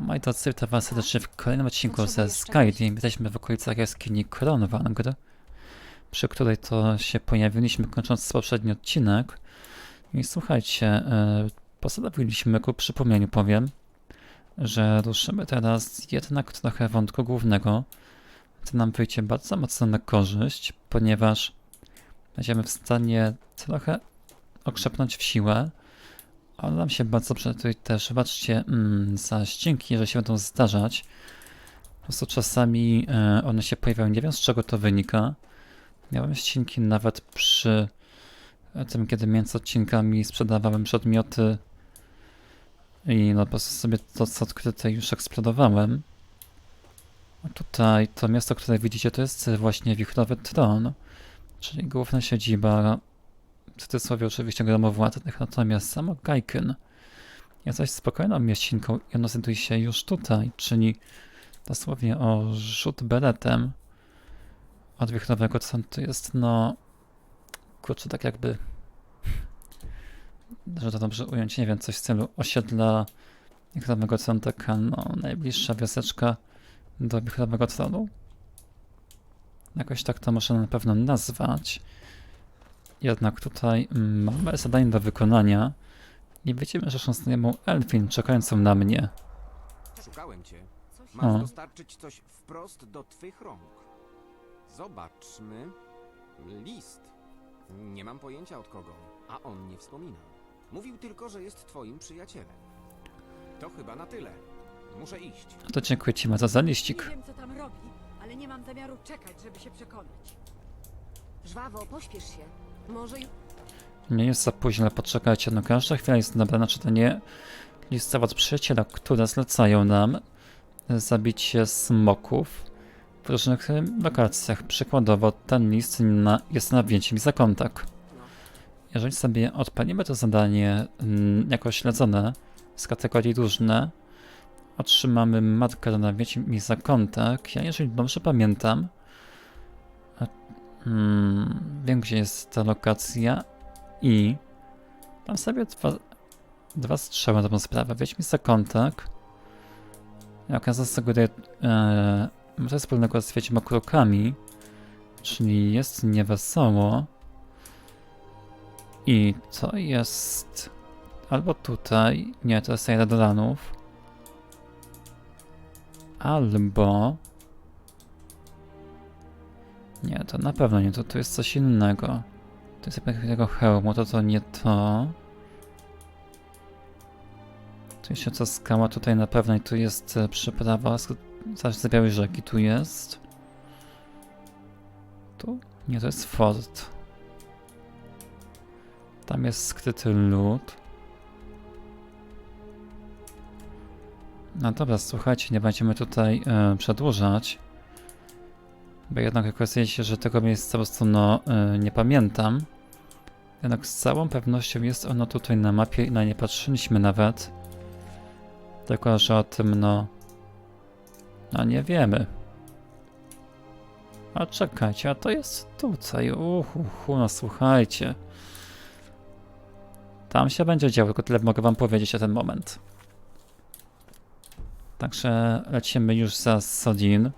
Moi drodzy, witam was serdecznie w kolejnym odcinku ze Skyrim. Jesteśmy w okolicach jaskini Kronwangr, przy której to się pojawiliśmy, kończąc poprzedni odcinek. I słuchajcie, e, postanowiliśmy, ku przypomnieniu powiem, że ruszymy teraz jednak trochę wątku głównego, co nam wyjdzie bardzo mocno na korzyść, ponieważ będziemy w stanie trochę okrzepnąć w siłę, ale nam się bardzo tutaj też, wybaczcie, mm, za ścięki, że się będą zdarzać. Po prostu czasami e, one się pojawiają, nie wiem z czego to wynika. Miałem ścinki nawet przy tym, kiedy między odcinkami sprzedawałem przedmioty i no po prostu sobie to, co odkryte już eksplodowałem. A tutaj to miasto, które widzicie, to jest właśnie Wichrowy Tron, czyli główna siedziba w cudzysłowie oczywiście gromowładnych, natomiast samo Gaiken jest dość spokojną mieścinką i ono znajduje się już tutaj, czyli dosłownie o rzut beretem od wichrowego to jest no kurczę, tak jakby że to dobrze ująć, nie wiem, coś w stylu osiedla wichrowego taka no najbliższa wioseczka do wichrowego tronu. Jakoś tak to można na pewno nazwać. Jednak tutaj mm, mamy zadanie do wykonania i widzimy znajomą Elfin czekającą na mnie. Szukałem cię. Masz O. dostarczyć coś wprost do twych rąk. Zobaczmy. List. Nie mam pojęcia od kogo, a on nie wspominał. Mówił tylko, że jest twoim przyjacielem. To chyba na tyle. Muszę iść. No to dziękuję Ci bardzo za Nie liścik. wiem, co tam robi, ale nie mam zamiaru czekać, żeby się przekonać. Żwawo, pośpiesz się. Nie jest za późno, poczekajcie, no każda chwila jest dobra na czytanie listów od przyjaciela, które zlecają nam zabicie smoków w różnych e, lokacjach. Przykładowo ten list na, jest na wzięcie mi za kontakt. Jeżeli sobie odpalimy to zadanie mm, jako śledzone z kategorii różne, otrzymamy matkę na wzięcie mi za kontakt. Ja jeżeli dobrze pamiętam, mm, wiem gdzie jest ta lokacja i tam sobie dwa, dwa strzały na dobrą sprawę. Weź mi za kontakt. Jak ja zasugeruję, e, to wspólnego z Wiedźma krokami, czyli jest niewesoło. I to jest albo tutaj, nie, to jest Jada Dolanów, albo nie, to na pewno nie, to tu jest coś innego. To jest jakby tego hełmu, to to nie to. Tu jeszcze co skała, tutaj na pewno i tu jest e, przyprawa, zaś z białej rzeki tu jest. Tu? Nie, to jest fort. Tam jest skryty lód. No dobra, słuchajcie, nie będziemy tutaj e, przedłużać. Bo jednak okazuje się, że tego miejsca po prostu no, e, nie pamiętam. Jednak z całą pewnością jest ono tutaj na mapie i na nie patrzyliśmy nawet. Tylko, że o tym no... No nie wiemy. A czekajcie, a to jest tutaj. Uhu, no słuchajcie. Tam się będzie działo, tylko tyle mogę wam powiedzieć na ten moment. Także lecimy już za Sodin.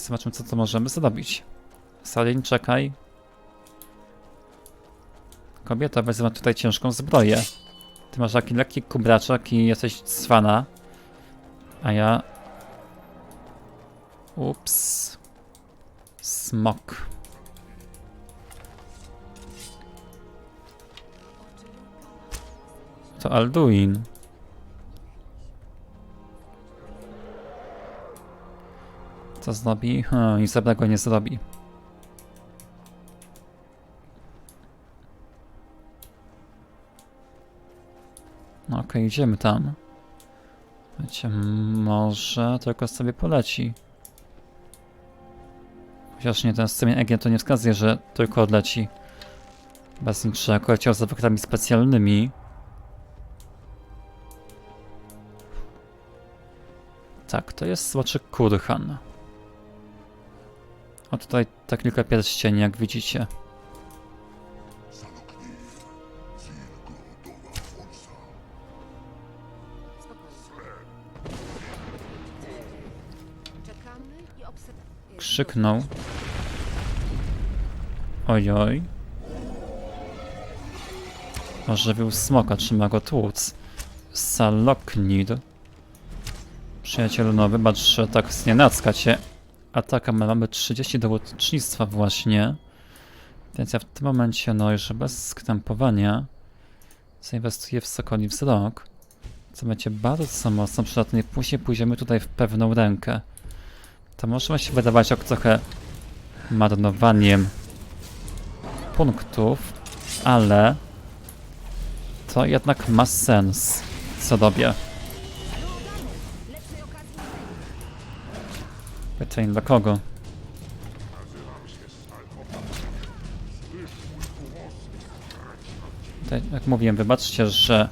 I zobaczymy, co to możemy zrobić. Sodin, czekaj. Kobieta wezmę tutaj ciężką zbroję. Ty masz taki lekki kubraczek i jesteś cwana. A ja... Ups. Smok. To Alduin. Co zrobi? Hmm, nic dobrego nie zrobi. No okej, idziemy tam. Wiecie, może tylko sobie poleci. Chociaż nie, ten scenie EG to nie wskazuje, że tylko odleci. Bez niczego, leciał z efektami specjalnymi. Tak, to jest słoczy Kurhan. A tutaj te kilka pierścieni, jak widzicie. Krzyknął. Ojoj. Ożywił smoka, trzyma go tłuc. Saloknid. Przyjacielu, no wybacz, że tak znienacka cię. Ataka, my mamy 30 do łotnictwa właśnie. Więc ja w tym momencie, no już bez skrępowania zainwestuję w Sokoli wzrok. Co będzie bardzo mocno przydatne. Później pójdziemy tutaj w pewną rękę. To może się wydawać jak trochę marnowaniem punktów, ale to jednak ma sens, co robię. Pytanie dla kogo? Tutaj, jak mówiłem, wybaczcie, że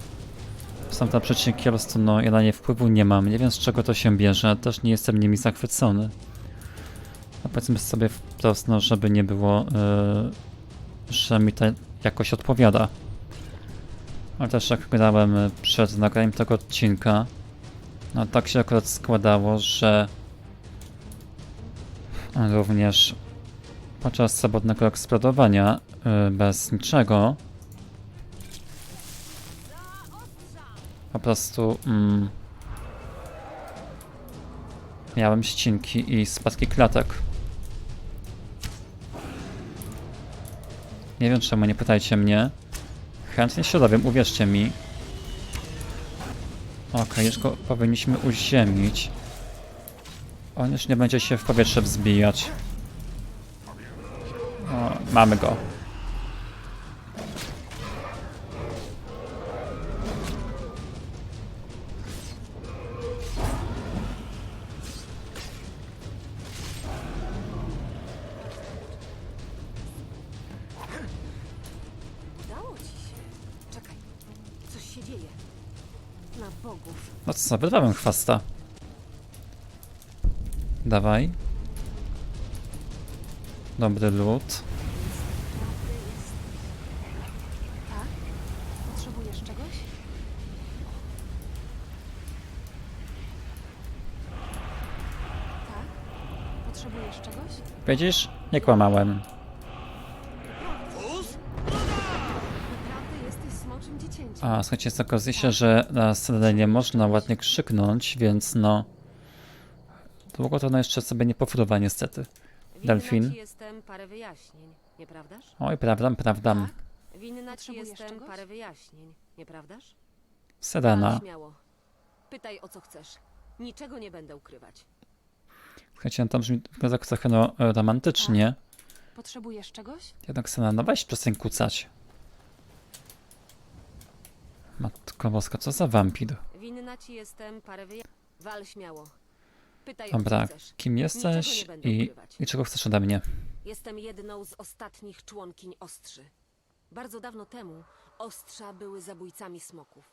tam przyczynki, po prostu no, ja na nie wpływu nie mam. Nie wiem z czego to się bierze, też nie jestem nimi zachwycony. A powiedzmy sobie wprost, no, żeby nie było, yy, że mi to jakoś odpowiada. Ale też jak grałem y, przed nagraniem tego odcinka, no tak się akurat składało, że również podczas swobodnego eksplodowania yy, bez niczego po prostu mm, miałem ścinki i spadki klatek. Nie wiem czemu, nie pytajcie mnie. Chętnie się dowiem, uwierzcie mi. Okej, już go powinniśmy uziemić. On już nie będzie się w powietrze wzbijać. O, mamy go. Udało ci się. Czekaj. Coś się dzieje. Na bogów. No co, wydałem chwasta. Dawaj. Dobry lód. Tak? Potrzebujesz czegoś? Tak? Potrzebujesz czegoś? Widzisz? Nie kłamałem. Naprawdę jesteś smoczym dziecięciem. A, słuchajcie, jest okazuje się, że na scenę nie można ładnie krzyknąć, więc no... Długo to no jeszcze sobie nie pofruwa niestety. Delfin. Ci jestem parę wyjaśnień, nieprawdaż? Oj, prawdam, prawdam. Winna ci Potrzebujesz jestem czegoś? parę wyjaśnień, nieprawdaż? Serena. Śmiało. Pytaj o co chcesz. Niczego nie będę ukrywać. Słuchajcie, no to brzmi wygląda trochę no, romantycznie. Potrzebujesz czegoś? Jednak Serena, no weź przestań kucać. Matko boska, co za wampir. Winna ci jestem parę wyjaśnień. Wal śmiało. Pytaj Dobra, o co chcesz. kim jesteś Niczego nie będę i, ukrywać. i czego chcesz ode mnie? Jestem jedną z ostatnich członkiń Ostrzy. Bardzo dawno temu Ostrza były zabójcami smoków.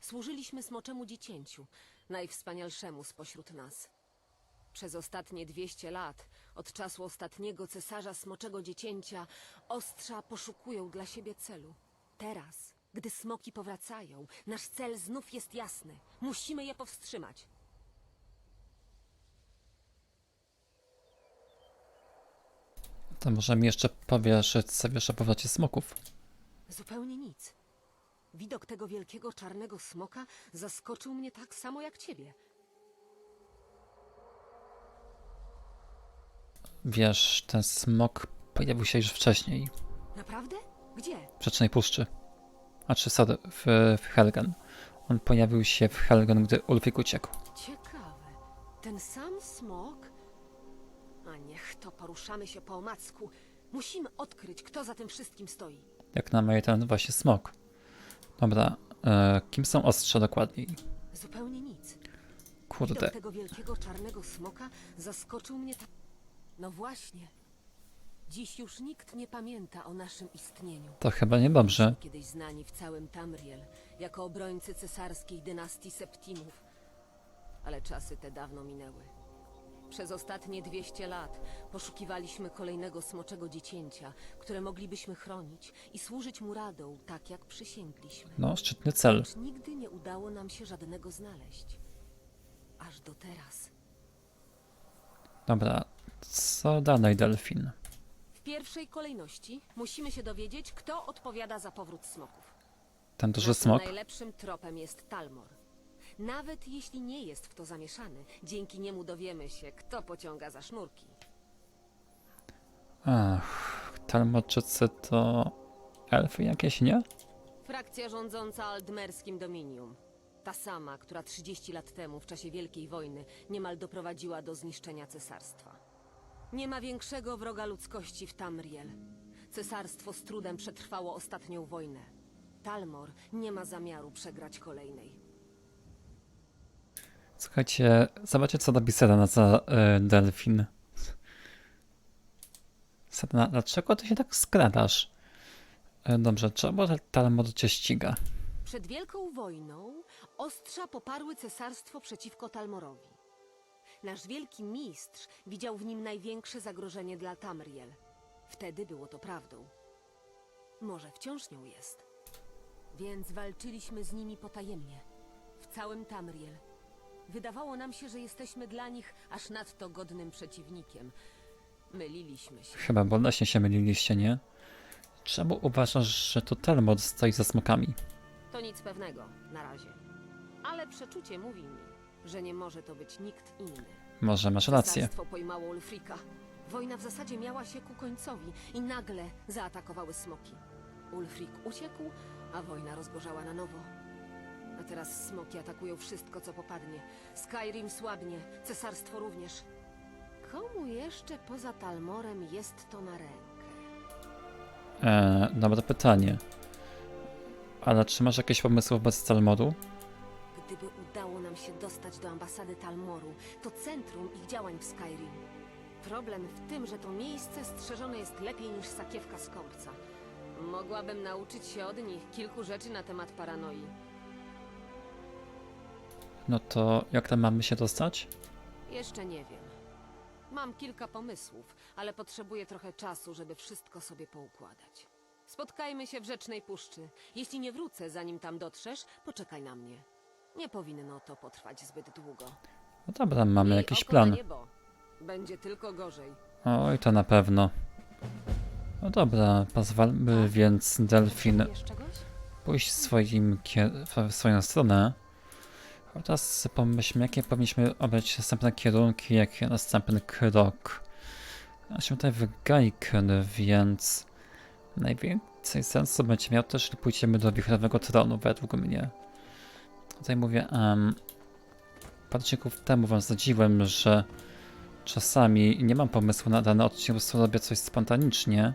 Służyliśmy smoczemu dziecięciu, najwspanialszemu spośród nas. Przez ostatnie 200 lat, od czasu ostatniego cesarza smoczego dziecięcia, Ostrza poszukują dla siebie celu. Teraz, gdy smoki powracają, nasz cel znów jest jasny. Musimy je powstrzymać. To może mi jeszcze powiesz, co wiesz o powrocie smoków. Zupełnie nic. Widok tego wielkiego czarnego smoka zaskoczył mnie tak samo jak ciebie. Wiesz, ten smok pojawił się już wcześniej, Naprawdę? Gdzie? w Rzecznej Puszczy. A czy sorry, w, w Helgen. On pojawił się w Helgen, gdy Ulfik uciekł. Ciekawe. Ten sam smok? A niech to poruszamy się po omacku. Musimy odkryć, kto za tym wszystkim stoi. Jak na moje ten właśnie smok. Dobra, e, kim są ostrze dokładniej? Zupełnie nic. Kurde, Widok tego wielkiego czarnego smoka zaskoczył mnie tak. No właśnie. Dziś już nikt nie pamięta o naszym istnieniu. to chyba niedobrze. Kiedyś znani w całym Tamriel jako obrońcy cesarskiej dynastii Septimów. Ale czasy te dawno minęły. Przez ostatnie 200 lat poszukiwaliśmy kolejnego smoczego dziecięcia, które moglibyśmy chronić i służyć mu radą, tak jak przysięgliśmy. No, szczytny cel. Lecz nigdy nie udało nam się żadnego znaleźć. Aż do teraz. Dobra, co dalej, Delfin? W pierwszej kolejności musimy się dowiedzieć, kto odpowiada za powrót smoków. Ten duży Naszym smok? najlepszym tropem jest Talmor. Nawet jeśli nie jest w to zamieszany, dzięki niemu dowiemy się, kto pociąga za sznurki. Ach, Talmoczycy to elfy jakieś, nie? Frakcja rządząca Aldmerskim Dominium. Ta sama, która 30 lat temu, w czasie Wielkiej Wojny, niemal doprowadziła do zniszczenia cesarstwa. Nie ma większego wroga ludzkości w Tamriel. Cesarstwo z trudem przetrwało ostatnią wojnę. Talmor nie ma zamiaru przegrać kolejnej. Słuchajcie, zobaczcie co robi Serena za y, Delfin. Serena, dlaczego ty się tak skradasz? Y, dobrze, czemu Talmud cię ściga? Przed Wielką Wojną ostrza poparły cesarstwo przeciwko Talmorowi. Nasz wielki mistrz widział w nim największe zagrożenie dla Tamriel. Wtedy było to prawdą. Może wciąż nią jest. Więc walczyliśmy z nimi potajemnie. W całym Tamriel. Wydawało nam się, że jesteśmy dla nich aż nadto godnym przeciwnikiem. Myliliśmy się. Chyba boleśnie się myliliście, nie? Czemu uważasz, że to Talmud stoi za smokami? To nic pewnego, na razie. Ale przeczucie mówi mi, że nie może to być nikt inny. Może masz rację. Cesarstwo pojmało Ulfrika. Wojna w zasadzie miała się ku końcowi i nagle zaatakowały smoki. Ulfrik uciekł, a wojna rozgorzała na nowo. A teraz smoki atakują wszystko, co popadnie. Skyrim słabnie, cesarstwo również. Komu jeszcze poza Talmorem jest to na rękę? E, dobre pytanie. Ale czy masz jakieś pomysły wobec Talmudu? Gdyby udało nam się dostać do ambasady Talmoru, to centrum ich działań w Skyrim. Problem w tym, że to miejsce strzeżone jest lepiej niż sakiewka skąpca. Mogłabym nauczyć się od nich kilku rzeczy na temat paranoi. No to jak tam mamy się dostać? Jeszcze nie wiem. Mam kilka pomysłów, ale potrzebuję trochę czasu, żeby wszystko sobie poukładać. Spotkajmy się w Rzecznej Puszczy. Jeśli nie wrócę, zanim tam dotrzesz, poczekaj na mnie. Nie powinno to potrwać zbyt długo. No dobra, mamy Miej jakiś oko na plan. niebo. Będzie tylko gorzej. Oj, to na pewno. No dobra, pozwólmy więc Delfin czegoś? pójść swoim kier- w swoją stronę. Teraz pomyślmy, jakie powinniśmy obrać następne kierunki, jaki następny krok. Się tutaj w Gaiken, więc najwięcej sensu będzie miał też, jeśli pójdziemy do Wichrowego Tronu, według mnie. Tutaj mówię, um, parę temu wam zdradziłem, że czasami nie mam pomysłu na dany odcinek, po prostu robię coś spontanicznie.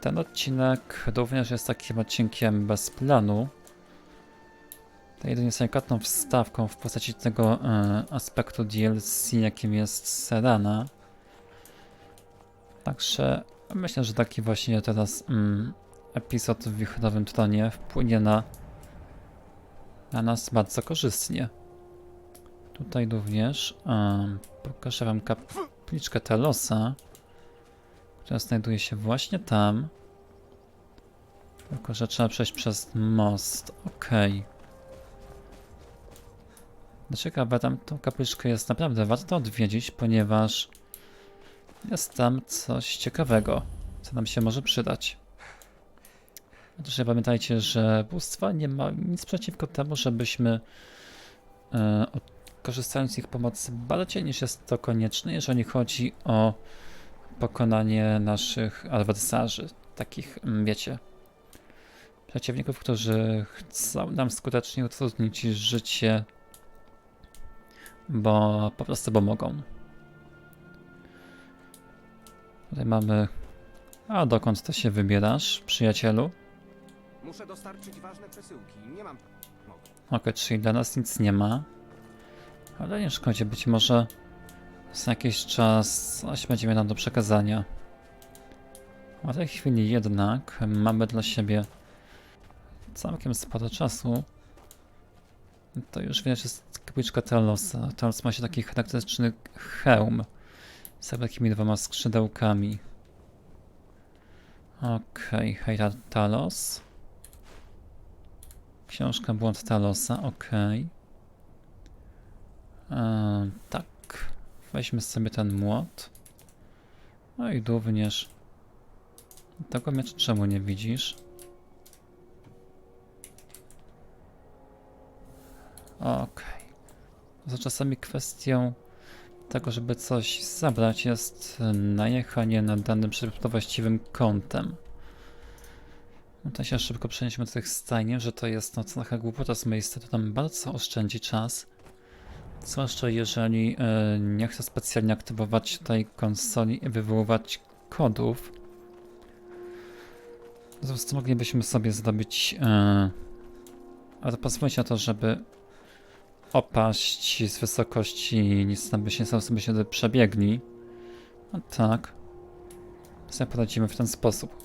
Ten odcinek również jest takim odcinkiem bez planu. To jedynie delikatną wstawką w postaci tego e, aspektu DLC, jakim jest Serana. Także myślę, że taki właśnie teraz mm, epizod w Wichrowym Tronie wpłynie na, na nas bardzo korzystnie. Tutaj również em, pokażę wam kapliczkę Telosa, która znajduje się właśnie tam. Tylko, że trzeba przejść przez most. Okej. No ciekawe, tam tą kapliczkę jest naprawdę warto odwiedzić, ponieważ jest tam coś ciekawego, co nam się może przydać. Otóż pamiętajcie, że bóstwa nie ma nic przeciwko temu, żebyśmy e, korzystając z ich pomocy bardziej niż jest to konieczne, jeżeli chodzi o pokonanie naszych adwersarzy, takich, mm, wiecie, przeciwników, którzy chcą nam skutecznie utrudnić życie, bo po prostu bo mogą. Tutaj mamy. A dokąd ty się wybierasz, przyjacielu? Muszę dostarczyć ważne przesyłki. Nie mam... Okej, czyli dla nas nic nie ma. Ale nie szkodzi, być może za jakiś czas coś będziemy nam do przekazania. A w tej chwili jednak mamy dla siebie całkiem sporo czasu. To już wiesz, jest kapliczka Telosa. Telos ma się taki charakterystyczny hełm z takimi dwoma skrzydełkami. Okej, hej Talos. Książka Błąd Talosa, okej. Eee, tak. Weźmy sobie ten młot. No i również. Tego miecza czemu nie widzisz? Okej. Za czasami kwestią tego, żeby coś zabrać, jest najechanie na danym przed właściwym kątem. No to się szybko przenieśmy do tych stajni, że to jest no trochę głupota z mojej strony, to nam bardzo oszczędzi czas. Zwłaszcza jeżeli e, nie chcę specjalnie aktywować tej konsoli i wywoływać kodów. Prostu moglibyśmy sobie zrobić. E, ale pozwolić na to, żeby opaść z wysokości, się przebiegli. No tak. Sobie poradzimy w ten sposób.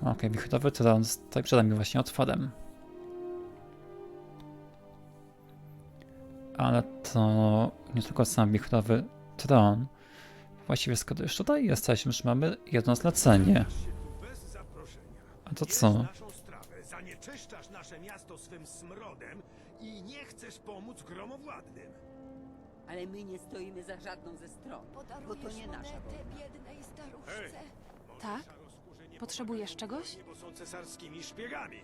Okej, okay, wichrowy tron stoi przed nami właśnie otworem. Ale to nie tylko sam wichrowy tron. Właściwie skoro już tutaj jesteśmy, już mamy jedno zlecenie. A to co? zanieczyszczasz nasze miasto swym smrodem i nie chcesz pomóc gromowładnym. Ale my nie stoimy za żadną ze stron, bo to nie nasza wojna. biednej staruszce. Może Tak? Potrzebujesz czegoś? Bo są cesarskimi szpiegami.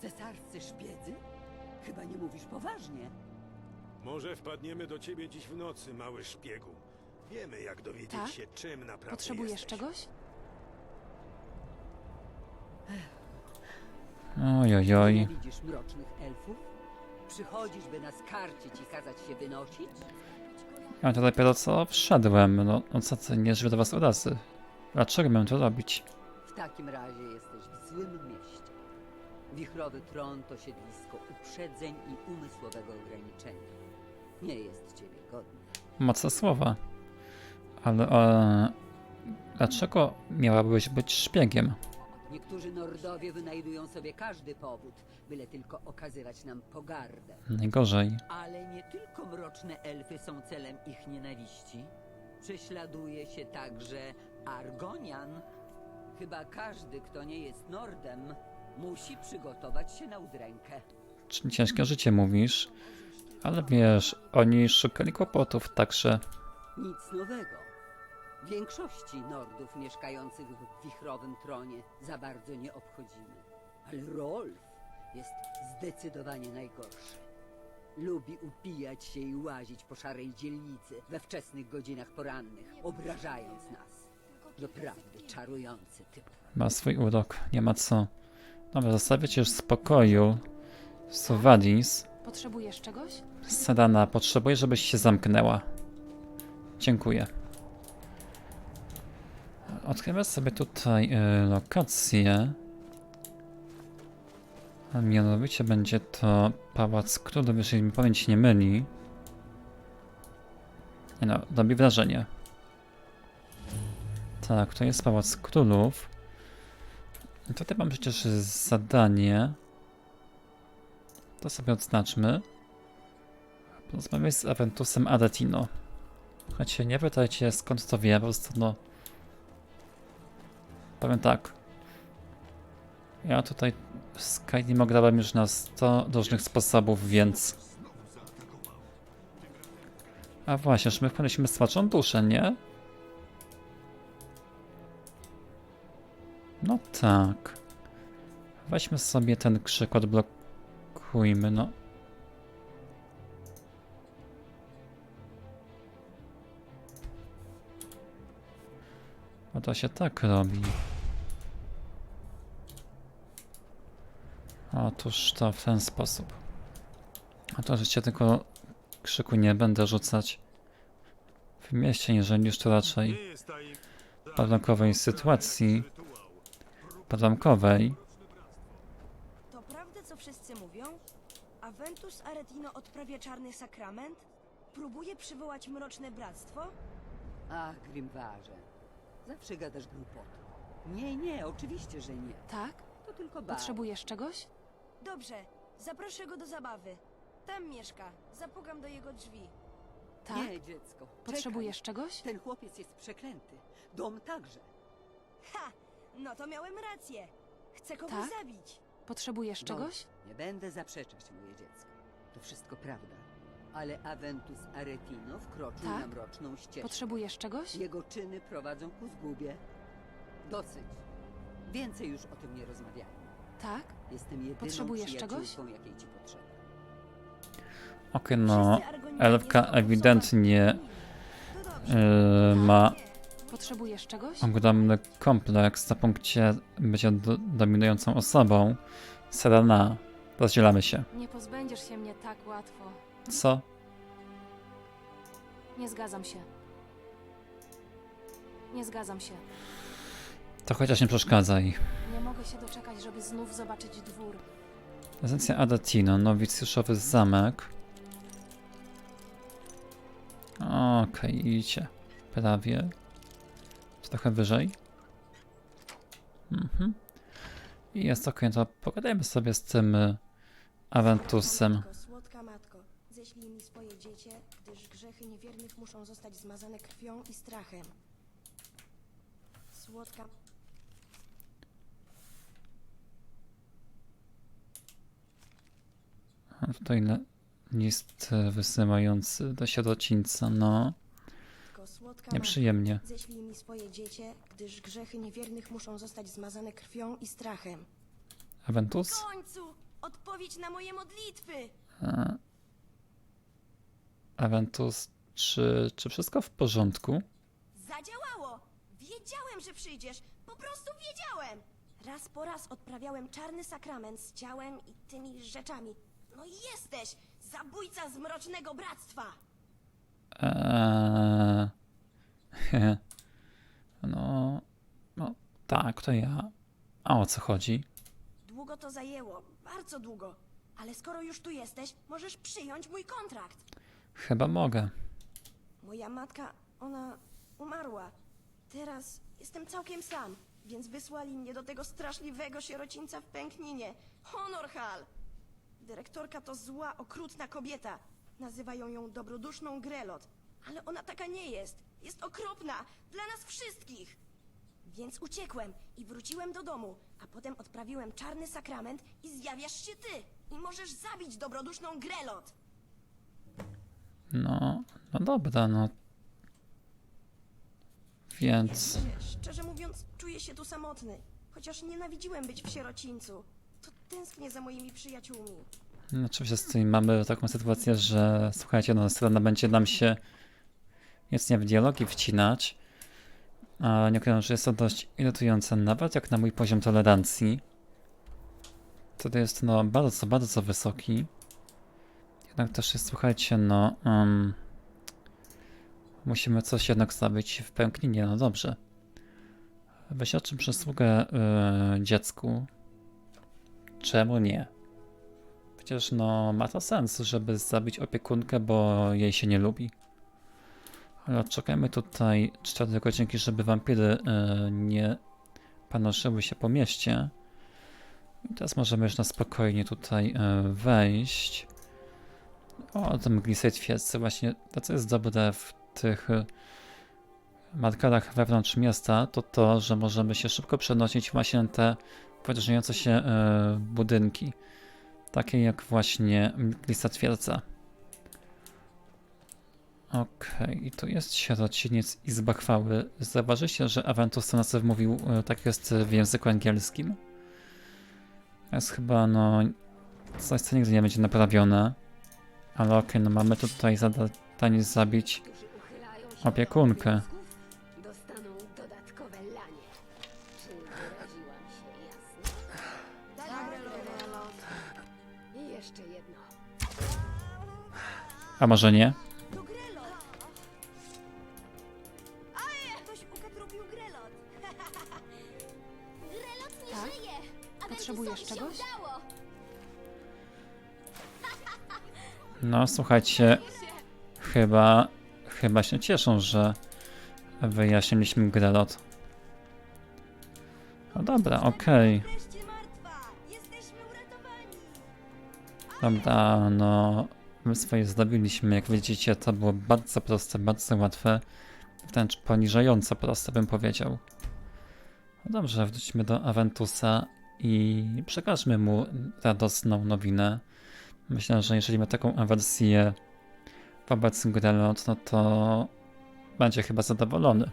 Cesarscy szpiedzy? Chyba nie mówisz poważnie. Może wpadniemy do ciebie dziś w nocy, mały szpiegu. Wiemy, jak dowiedzieć Tak? się, czym naprawdę Potrzebujesz jesteś. czegoś? Oj, oj, oj. Nie widzisz mrocznych elfów? Przychodzisz, by nas karcić i kazać się wynosić? Ja to dopiero co wszedłem. No, no co ty, nie żyję do was urazy. Dlaczego miałem to robić? W takim razie jesteś w złym mieście. Wichrowy tron to siedlisko uprzedzeń i umysłowego ograniczenia. Nie jest ciebie godny. Mocne słowa. Ale e, dlaczego miałabyś być szpiegiem? Niektórzy Nordowie wynajdują sobie każdy powód, byle tylko okazywać nam pogardę. Najgorzej. Ale nie tylko mroczne elfy są celem ich nienawiści. Prześladuje się także Argonian. Chyba każdy, kto nie jest Nordem, musi przygotować się na udrękę. Czy ciężkie życie mówisz? Ale wiesz, oni szukali kłopotów, także Nic nowego. Większości Nordów mieszkających w wichrowym tronie za bardzo nie obchodzimy. Ale Rolf jest zdecydowanie najgorszy. Lubi upijać się i łazić po szarej dzielnicy we wczesnych godzinach porannych, obrażając nas. Doprawdy czarujący typ. ma swój urok, nie ma co. Dobra, zostawię cię już w spokoju. Suwadis. Potrzebujesz czegoś? Sedana, potrzebuję, żebyś się zamknęła. Dziękuję. Odkryjmy sobie tutaj y, lokację. A mianowicie będzie to Pałac Królów, jeżeli mi pamięć nie myli. Nie no, robi wrażenie. Tak, to jest Pałac Królów. I tutaj mam przecież zadanie. To sobie odznaczmy. Porozmawiaj z Aventusem Aretino. Choć nie pytajcie skąd to wie, po prostu no... Powiem tak. Ja tutaj Skyrim ograłem już na 100 różnych sposobów, więc... A właśnie, że my wpłynęliśmy słaczą duszę, nie? No tak. Weźmy sobie ten krzyk, odblokujmy, no. A to się tak robi. Otóż to w ten sposób. A to życie tylko krzyku nie będę rzucać w mieście, jeżeli już to raczej. Padlankowej sytuacji. Padlankowej. To prawda, co wszyscy mówią? Aventus Aretino odprawia czarny sakrament? Próbuje przywołać mroczne bractwo? Ach, Grimwarze. Zawsze gadasz głupoty. Nie, nie, oczywiście, że nie. Tak? To tylko bar. Potrzebujesz czegoś? Dobrze, zaproszę go do zabawy. Tam mieszka. Zapukam do jego drzwi. Tak? Nie, dziecko. Potrzebujesz czegoś? Czekaj. Ten chłopiec jest przeklęty. Dom także. Ha! No to miałem rację. Chcę kogoś Tak? zabić. Potrzebujesz Dobrze, czegoś? Nie będę zaprzeczać, moje dziecko. To wszystko prawda. Ale Aventus Aretino wkroczył Tak? na mroczną ścieżkę. Potrzebujesz czegoś? Jego czyny prowadzą ku zgubie. Dosyć. Więcej już o tym nie rozmawiamy. Tak? Jestem jedyną Potrzebujesz czegoś? przyjaciółką, jakiej ci potrzeba. Okej, no, elfka ewidentnie dobrze. yy, ma Potrzebujesz czegoś? ogromny kompleks na punkcie bycia do, dominującą osobą. Serena, rozdzielamy się. Nie pozbędziesz się mnie tak łatwo. Co? Nie zgadzam się. Nie zgadzam się. To chociaż nie przeszkadzaj. Nie mogę się doczekać, żeby znów zobaczyć dwór. Prezencja Adatino, nowicjuszowy zamek. Okej, idźcie. Prawie. Trochę wyżej. Mhm. I jest ok, to pogadajmy sobie z tym y, Aventusem. Matko, słodka matko, ześlij mi swoje dziecię, gdyż grzechy niewiernych muszą zostać zmazane krwią i strachem. Słodka... A Tutaj list wysyłający do sierocińca, no. słodka Nieprzyjemnie. ześlij mi swoje dziecię, gdyż grzechy niewiernych muszą zostać zmazane krwią i strachem. Aventus? W końcu! Odpowiedź na moje modlitwy! A, Aventus, czy, czy wszystko w porządku? Zadziałało! Wiedziałem, że przyjdziesz! Po prostu wiedziałem! Raz po raz odprawiałem czarny sakrament z ciałem i tymi rzeczami. No i jesteś! Zabójca z mrocznego bractwa! Eee, no, no, tak, to ja. A o co chodzi? Długo to zajęło, bardzo długo. Ale skoro już tu jesteś, możesz przyjąć mój kontrakt. Chyba mogę. Moja matka, ona umarła. Teraz jestem całkiem sam, więc wysłali mnie do tego straszliwego sierocińca w Pękninie. Honorhal! Dyrektorka to zła, okrutna kobieta. Nazywają ją dobroduszną Grelot. Ale ona taka nie jest. Jest okropna. Dla nas wszystkich. Więc uciekłem i wróciłem do domu, a potem odprawiłem czarny sakrament i zjawiasz się ty. I możesz zabić dobroduszną Grelot. No, no dobra, no. Więc, Szczerze mówiąc, czuję się tu samotny. Chociaż nienawidziłem być w sierocińcu. To tęsknię za moimi przyjaciółmi. no oczywiście mamy taką sytuację, że słuchajcie, no strona będzie nam się nic nie w dialogi wcinać, a nie ukrywam, że jest to dość irytujące, nawet jak na mój poziom tolerancji. To jest no bardzo, bardzo wysoki. Jednak też jest, słuchajcie, no um, musimy coś jednak zrobić w pękninie, no dobrze. Wyświadczę przysługę y, dziecku. Czemu nie? Przecież no ma to sens, żeby zabić opiekunkę, bo jej się nie lubi. Ale odczekajmy tutaj 4 godzinki, żeby wampiry y, nie panoszyły się po mieście. I teraz możemy już na spokojnie tutaj y, wejść. O, tym glisej twierdzy właśnie to, co jest dobre w tych y, markerach wewnątrz miasta, to to, że możemy się szybko przenosić właśnie te podróżujące się y, budynki. Takie jak właśnie lista twierdza. Okej, i tu jest sierociniec Izba Chwały. Zauważycie, że Aventus co nas mówił, y, tak jest w języku angielskim. Jest chyba, no, coś co nigdy nie będzie naprawione. Ale okej, no mamy tutaj zadanie zabić opiekunkę. od obowiązków, Dostaną No, słuchajcie, chyba, chyba się cieszą, że wyjaśniliśmy Grelot. No dobra, okej. Uratowani! Dobra, no, my swoje zrobiliśmy, jak widzicie, to było bardzo proste, bardzo łatwe, wręcz poniżająco proste, bym powiedział. No dobrze, wróćmy do Aventusa i przekażmy mu radosną nowinę. Myślę, że jeżeli ma taką awersję wobec Grelot, no to będzie chyba zadowolony.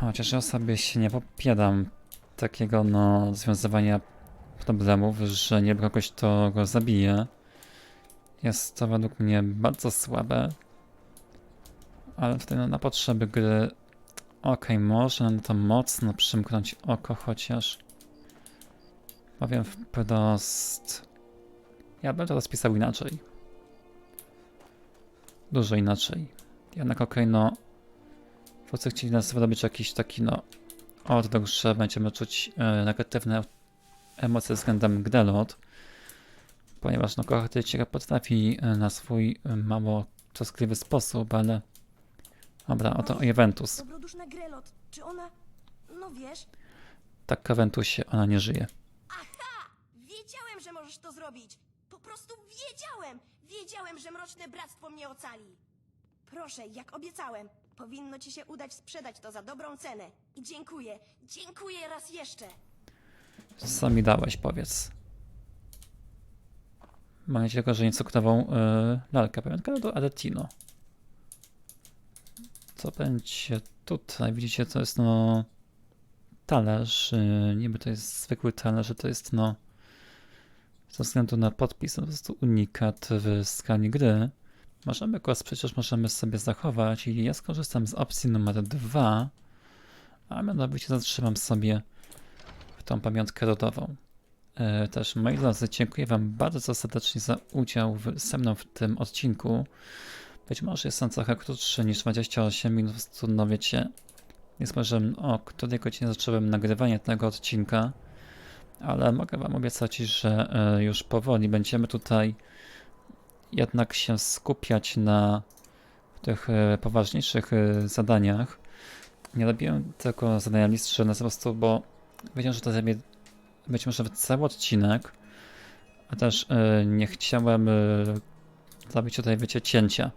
Chociaż ja sobie się nie popieram takiego no związywania problemów, że nie kogoś to go zabije. Jest to według mnie bardzo słabe. Ale tutaj no, na potrzeby gry okej, można na to mocno przymknąć oko, chociaż powiem wprost ja bym to rozpisał inaczej. Dużo inaczej. Jednak okej, no twórcy chcieli nas wyrobić jakiś taki no oddech, że będziemy czuć e, negatywne emocje względem Gdelot, ponieważ no Kochatyciera potrafi e, na swój e, mało troskliwy sposób, ale dobra, oto Juventus. Dobroduszna Grelot, czy ona... No wiesz, Tak Kaventusie ona nie żyje. Że możesz to zrobić. Po prostu wiedziałem. Wiedziałem, że Mroczne Bractwo mnie ocali. Proszę, jak obiecałem, powinno ci się udać sprzedać to za dobrą cenę. I dziękuję, dziękuję raz jeszcze. Co mi dałeś, powiedz. Mam nadzieję, że nie cukrową yy, lalkę. Pamiątkę do Aretino. Co będzie tutaj? Widzicie, to jest no talerz. Yy, niby to jest zwykły talerz, to jest no ze względu na podpis, to po prostu unikat w skali gry. Możemy go przecież możemy sobie zachować i ja skorzystam z opcji numer dwa, a mianowicie zatrzymam sobie tą pamiątkę rodową. E, Też moi drodzy, dziękuję Wam bardzo serdecznie za udział w, ze mną w tym odcinku. Być może jest on trochę krótszy niż 28 minut, no wiecie, nie spojrzałem o której godzinie zacząłem nagrywanie tego odcinka, ale mogę Wam obiecać, że e, już powoli będziemy tutaj jednak się skupiać na tych e, poważniejszych e, zadaniach. Nie robiłem tego zadania listrzy na prostu, bo wiedziałem, że to zajmie być może cały odcinek, a też nie chciałem zrobić tutaj, wiecie, cięcia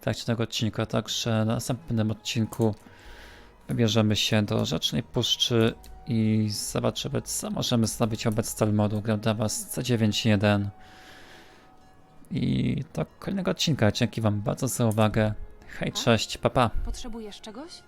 w trakcie tego odcinka, także na następnym odcinku wybierzemy się do Rzecznej Puszczy i zobaczymy, co możemy zrobić wobec Stalmodu. Gram dla Was C91 i do kolejnego odcinka. Dzięki Wam bardzo za uwagę. Hej, cześć, papa. Pa. Potrzebujesz czegoś?